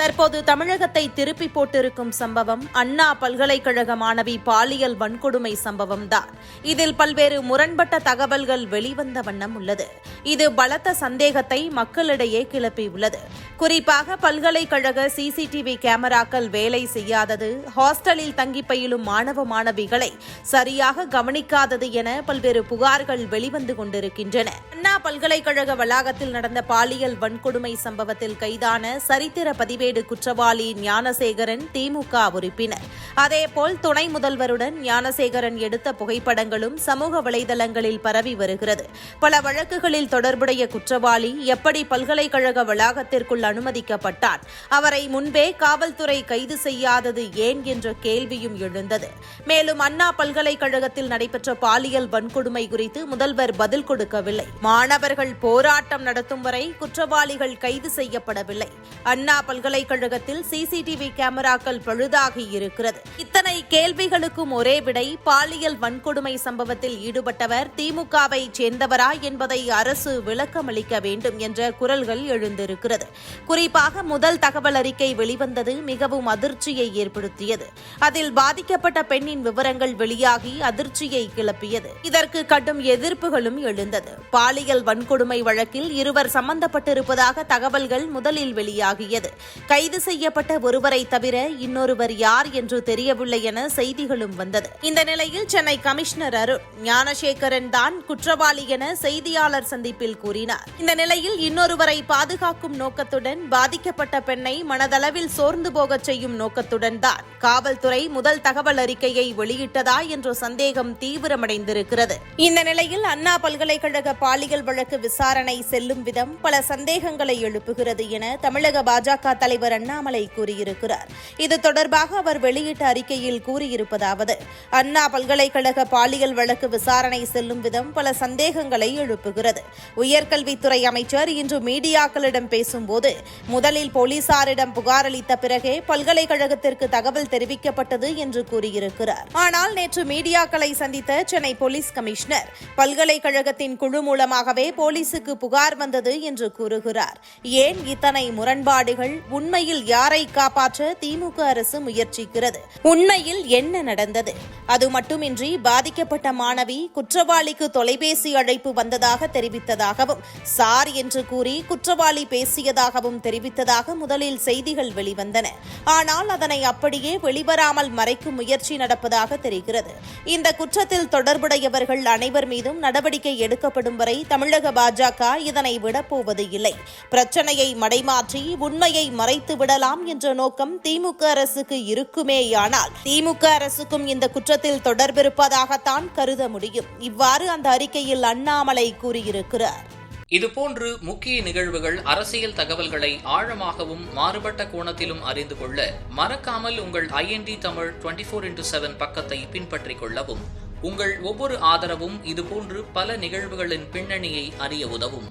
தற்போது தமிழகத்தை திருப்பி போட்டிருக்கும் சம்பவம் அண்ணா பல்கலைக்கழக மாணவி பாலியல் வன்கொடுமை சம்பவம் தான் இதில் பல்வேறு முரண்பட்ட தகவல்கள் வெளிவந்த வண்ணம் உள்ளது. இது பலத்த சந்தேகத்தை மக்களிடையே கிளப்பியுள்ளது குறிப்பாக பல்கலைக்கழக சிசிடிவி கேமராக்கள் வேலை செய்யாதது ஹாஸ்டலில் தங்கி பயிலும் மாணவ மாணவிகளை சரியாக கவனிக்காதது என பல்வேறு புகார்கள் வெளிவந்து கொண்டிருக்கின்றன. அண்ணா பல்கலைக்கழக வளாகத்தில் நடந்த பாலியல் வன்கொடுமை சம்பவத்தில் கைதான சரித்திர பதிவேடு முறைகேடு குற்றவாளி ஞானசேகரன் திமுக உறுப்பினர். அதேபோல் துணை முதல்வருடன் ஞானசேகரன் எடுத்த புகைப்படங்களும் சமூக வலைதளங்களில் பரவி வருகிறது. பல வழக்குகளில் தொடர்புடைய குற்றவாளி எப்படி பல்கலைக்கழக வளாகத்திற்குள் அனுமதிக்கப்பட்டார் அவரை முன்பே காவல்துறை கைது செய்யாதது ஏன் என்ற கேள்வியும் எழுந்தது. மேலும் அண்ணா பல்கலைக்கழகத்தில் நடைபெற்ற பாலியல் வன்கொடுமை குறித்து முதல்வர் பதில் கொடுக்கவில்லை. மாணவர்கள் போராட்டம் நடத்தும் வரை குற்றவாளிகள் கைது செய்யப்படவில்லை. அண்ணா பல்கலை பல்கலைக்கழகத்தில் சிசிடிவி கேமராக்கள் பழுதாகி இருக்கிறது. இத்தனை கேள்விகளுக்கும் ஒரே விடை பாலியல் வன்கொடுமை சம்பவத்தில் ஈடுபட்டவர் திமுகவை சேர்ந்தவரா என்பதை அரசு விளக்கமளிக்க வேண்டும் என்ற குரல்கள் எழுந்திருக்கிறது. குறிப்பாக முதல் தகவல் அறிக்கை வெளிவந்தது மிகவும் அதிர்ச்சியை ஏற்படுத்தியது. அதில் பாதிக்கப்பட்ட பெண்ணின் விவரங்கள் வெளியாகி அதிர்ச்சியை கிளப்பியது. இதற்கு கடும் எதிர்ப்புகளும் எழுந்தது. பாலியல் வன்கொடுமை வழக்கில் இருவர் சம்பந்தப்பட்டிருப்பதாக தகவல்கள் முதலில் வெளியாகியது. கைது செய்யப்பட்ட ஒருவரை தவிர இன்னொருவர் யார் என்று தெரியவில்லை என செய்திகளும் வந்தது. இந்த நிலையில் சென்னை கமிஷனர் அருண் ஞானசேகரன் தான் குற்றவாளி என செய்தியாளர் சந்திப்பில் கூறினார். இந்த நிலையில் இன்னொருவரை பாதுகாக்கும் நோக்கத்துடன் பாதிக்கப்பட்ட பெண்ணை மனதளவில் சோர்ந்து போகச் செய்யும் நோக்கத்துடன் தான் காவல்துறை முதல் தகவல் அறிக்கையை வெளியிட்டதா என்ற சந்தேகம் தீவிரமடைந்திருக்கிறது. இந்த நிலையில் அண்ணா பல்கலைக்கழக பாலியல் வழக்கு விசாரணை செல்லும் விதம் பல சந்தேகங்களை எழுப்புகிறது என தமிழக பாஜக தலைவர் தலைவர் அண்ணாமலை கூறியிருக்கிறார். இது தொடர்பாக அவர் வெளியிட்ட அறிக்கையில் கூறியிருப்பதாவது அண்ணா பல்கலைக்கழக பாலியல் வழக்கு விசாரணை செல்லும் விதம் பல சந்தேகங்களை எழுப்புகிறது. உயர்கல்வித்துறை அமைச்சர் இன்று மீடியாக்களிடம் பேசும்போது முதலில் போலீசாரிடம் புகார் அளித்த பிறகே பல்கலைக்கழகத்திற்கு தகவல் தெரிவிக்கப்பட்டது என்று கூறியிருக்கிறார். ஆனால் நேற்று மீடியாக்களை சந்தித்த சென்னை போலீஸ் கமிஷனர் பல்கலைக்கழகத்தின் குழு மூலமாகவே போலீசுக்கு புகார் வந்தது என்று கூறுகிறார். ஏன் இத்தனை முரண்பாடுகள் உண்மை உண்மையில் யாரை காப்பாற்ற திமுக அரசு முயற்சிக்கிறது? உண்மையில் என்ன நடந்தது? அது மட்டுமின்றி பாதிக்கப்பட்ட மாணவி குற்றவாளிக்கு தொலைபேசி அழைப்பு வந்ததாக தெரிவித்ததாகவும் சார் என்று கூறி குற்றவாளி பேசியதாகவும் தெரிவித்ததாக முதலில் செய்திகள் வெளிவந்தன. ஆனால் அதனை அப்படியே வெளிவராமல் மறைக்கும் முயற்சி நடப்பதாக தெரிகிறது. இந்த குற்றத்தில் தொடர்புடையவர்கள் அனைவர் மீதும் நடவடிக்கை எடுக்கப்படும் வரை தமிழக பாஜக இதனை விடப்போவது இல்லை பிரச்சனையை மடைமாற்றி உண்மையை மறை மறைத்து விடலாம் என்ற நோக்கம் திமுக அரசுக்கு இருக்குமேயானால் திமுக அரசுக்கும் இந்த குற்றத்தில் தொடர்பிருப்பதாகத்தான் கருத முடியும். இவ்வாறு அந்த அறிக்கையில் அண்ணாமலை கூறியிருக்கிறார். இதுபோன்று முக்கிய நிகழ்வுகள் அரசியல் தகவல்களை ஆழமாகவும் மாறுபட்ட கோணத்திலும் அறிந்து கொள்ள மறக்காமல் உங்கள் IND Tamil twenty four into seven பக்கத்தை பின்பற்றிக் கொள்ளவும் உங்கள் ஒவ்வொரு ஆதரவும் இதுபோன்று பல நிகழ்வுகளின் பின்னணியை அறிய உதவும்.